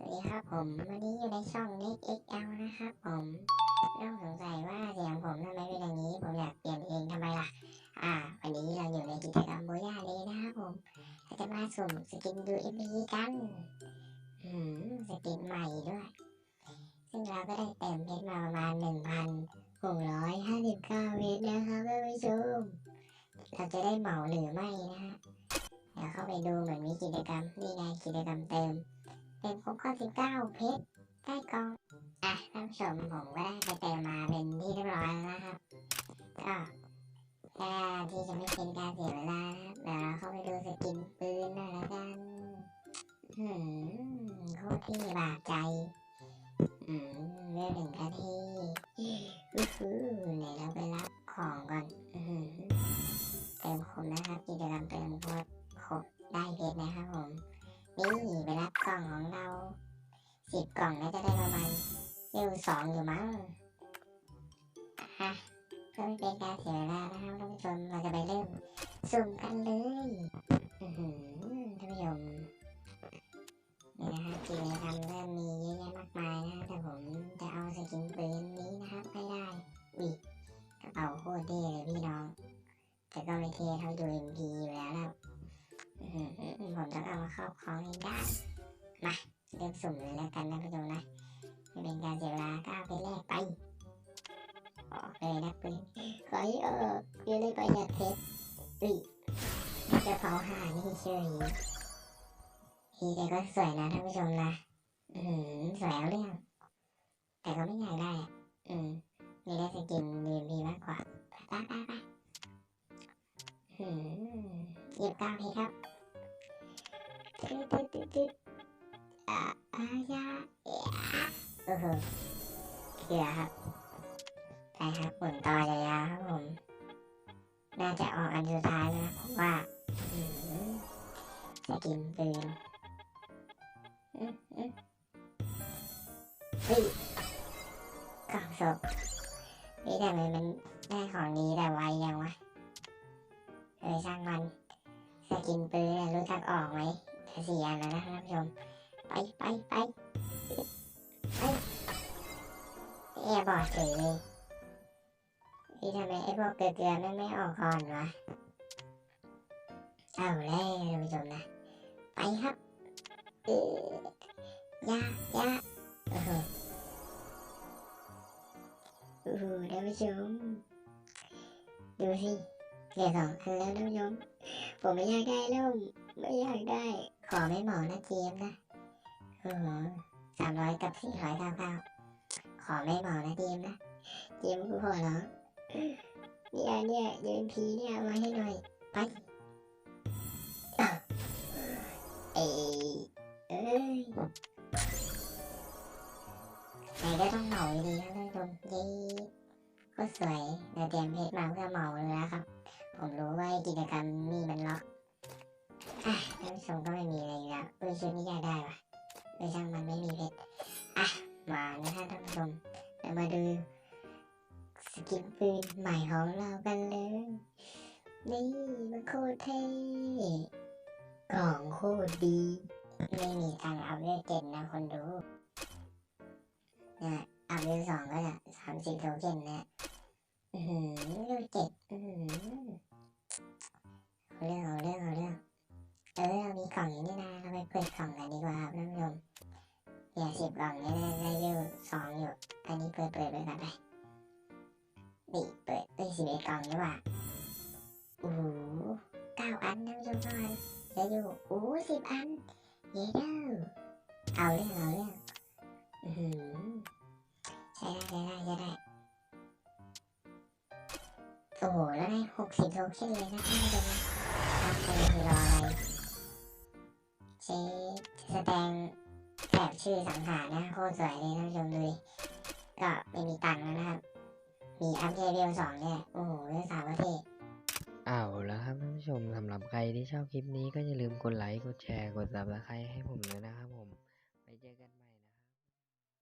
สวัสดีครับผม วันนี้อยู่ในช่อง Nick XL นะครับผมต้องสงสัยว่าเสียงผมทำไมเป็นอย่างนี้ ผมอยากเปลี่ยนเองทำไมล่ะ อ่า วันนี้เราอยู่ในกิจกรรมโบย่าเลยนะครับผมเราจะมาสุ่มสกินดูเอ็มพีกันอืมสกินใหม่ด้วย ซึ่งเราก็ได้เติมเพชรมาประมาณหนึ่งพันหกร้อยห้าสิบเก้าเพชรนะครับท่านผู้ชมเราจะได้เหมาหรือไม่นะฮะเดี๋ยวเข้าไปดูเหมือนมีกิจกรรมนี่ไงกิจกรรมเติม เป็นครบข้อสิบเก้าเพชรได้กอง อะท่านผู้ชมผมก็ได้ไปเติมมาเป็นที่เรียบร้อยแล้วนะครับ ก็แค่ที่จะไม่เป็นการเสียเวลาครับเดี๋ยวเราเข้าไปดูสกินปืนหน่อยละกันหืมโคตรที่บาดใจอืมเรื่องหนึ่งนาทีอื้อหือไหนเราไปรับของก่อนอื้อหือเติมครบนะครับกิจกรรมเติมโคตรครบได้เพชรนะครับผม นี่ไปรับกล่องของเราสิบกล่องน่าจะได้ประมาณเร็วสองอยู่มั้งฮะเพื่อไม่เป็นการเสียเวลานะครับท่านผู้ชมเราจะไปเริ่มสุ่มกันเลยท่านผู้ชมนี่นะครับกิจกรรมเริ่มมีเยอะแยะมากมายนะแต่ผมจะเอาสกินปืนนี้นะครับให้ได้วิกระเป๋าโคตรเท่เลยพี่น้อง แต่ก็ไม่เท่เท่าดูเอ็มพีอยู่แล้วนะ ผมต้องเอามาครอบครองให้ได้ มาเริ่มสุ่มเลยแล้วกันนะผู้ชมนะไม่เป็นการเสียเวลาก็เอาไปแลกไปออกเลยนะปืนขอให้ออกอยู่ในประหยัดเพชรอุ้ยจะเผาหานี่เฉยทีแต่ก็สวยนะท่านผู้ชมนะอืมสวยเอาเรื่อง แต่ก็ไม่อยากได้ อืมมีได้สกินดีพีมากกว่าไปไปไปอืมหยิบก้าเพชรครับ ตึ๊ดตึ๊ดตึ๊ดตึ๊ดอ่าอายาเอะโอ้โหเกลือครับไปครับหมุนต่อยาวๆครับผม น่าจะออกอันสุดท้ายนะผมว่าอืมสกินปืนอืมอืมเฮ้ยกล่องศพนี่ทำไมมันได้ของนี้แต่ไวยังวะเออช่างมัน สกินปืนรู้จักออกไหม สี่อันแล้วนะท่านผู้ชม ไปไปไปไปเอะบอกเฉยเลยนี่ทำไมไอ้พวกเกลือๆไม่ไม่ออกก่อนวะเอาแล้วท่านผู้ชมนะ ไปครับเออยายาโอ้โหโอ้โหท่านผู้ชมดูสิเหลือสองอันแล้วท่านผู้ชมผมไม่อยากได้แล้วไม่อยากได้ ขอไม่เหมานะเจมนะอ้โหสามร้อยกับสี่ร้อยเก้าเก้าขอไม่เหมานะเจมนะเจมส์กูขอร้องเนี่ยเนี่ยยืนพีเนี่ยมาให้หน่อยไปเอ้ยเอ้ยไหนก็ต้องเหมาอดีนะท่านผู้ชมเย้ก็สวยเราเตรียมเพชรมาเพื่อเหมาเลยนะครับ ผมรู้ว่ากิจกรรมนี่มันล็อก นผู้ชมก็ไม่มีอะไรแล้วเออชุดนี้อยากได้ว่ะเออช่างมันไม่มีเพชรอะมานะฮะท่านผู้ชมเรามาดูสกินปืนใหม่ของเรากันเลย นี่มันโคตรเท่กล่องโคตรดี ไม่มีทางอัพเวลเจ็ดนะคนดูเนี่ยอัพเวลสองก็จะสามสิบโทเค็นนะอือหือเรื่องเจ็ดอือหือเอาเรื่องเองเรื่อง อันนี้เปิดเปิดไปก่อนไปนี่เปิดได้ยสิบเอ็ดกล่องดีกว่าโอ้โหเก้าอันท่านผู้ชมเท่านั้นเดี๋ยวอยู่โอ้สิบอันเย้เด้อเอาเรื่องเอาเรื่องอือหือใช่ได้ใช่ได้ใช่ได้โอ้โหแล้วได้หกสิบโทเค็นเลยนะท่านผู้ชมครับใครคือรออะไรเชฟสแตงแถบชื่อสังหารนะโคตรสวยเลยท่านผู้ชมดูดิ ก็ไม่มีตังค์แล้วนะครับ มีอัพเดทเวลสองเนี่ย โอ้โหเรื่องสามประเทศเอาแล้วครับท่านผู้ชมสำหรับใครที่ชอบคลิปนี้ก็อย่าลืมกดไลค์ กดแชร์ กดซับสไครต์ให้ผมด้วยนะครับผม